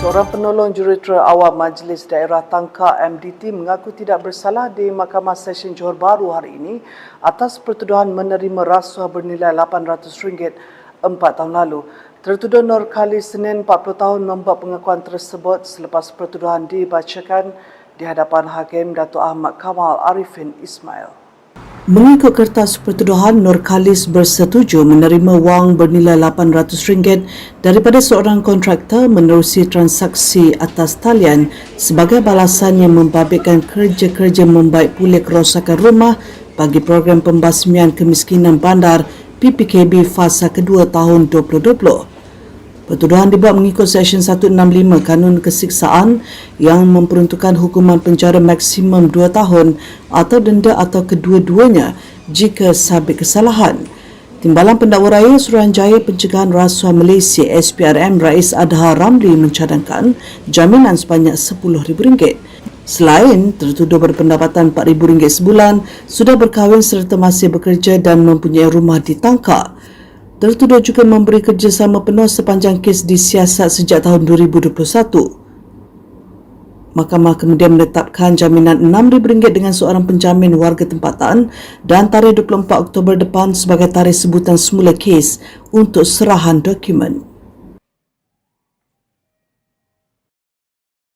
Seorang penolong jurutera awam Majlis Daerah Tangka MDT mengaku tidak bersalah di Mahkamah Session Johor Bahru hari ini atas pertuduhan menerima rasuah bernilai RM800 empat tahun lalu. Tertuduh Nur Khalid Senin 40 tahun membuat pengakuan tersebut selepas pertuduhan dibacakan di hadapan Hakim Datuk Ahmad Kamal Arifin Ismail. Mengikut kertas pertuduhan, Nur Khalis bersetuju menerima wang bernilai RM800 daripada seorang kontraktor menerusi transaksi atas talian sebagai balasan yang membabitkan kerja-kerja membaik pulih kerosakan rumah bagi program pembasmian kemiskinan bandar PPKB fasa kedua tahun 2020. Pertuduhan dibuat mengikut Seksyen 165 Kanun Kesiksaan yang memperuntukkan hukuman penjara maksimum 2 tahun atau denda atau kedua-duanya jika sabit kesalahan. Timbalan Pendakwa Raya Suruhanjaya Pencegahan Rasuah Malaysia SPRM Rais Adha Ramli mencadangkan jaminan sebanyak RM10,000. Selain tertuduh berpendapatan RM4,000 sebulan, sudah berkahwin serta masih bekerja dan mempunyai rumah di Tangka. Tertuduh juga memberi kerjasama penuh sepanjang kes disiasat sejak tahun 2021. Mahkamah kemudian menetapkan jaminan RM6,000 dengan seorang penjamin warga tempatan dan tarikh 24 Oktober depan sebagai tarikh sebutan semula kes untuk serahan dokumen.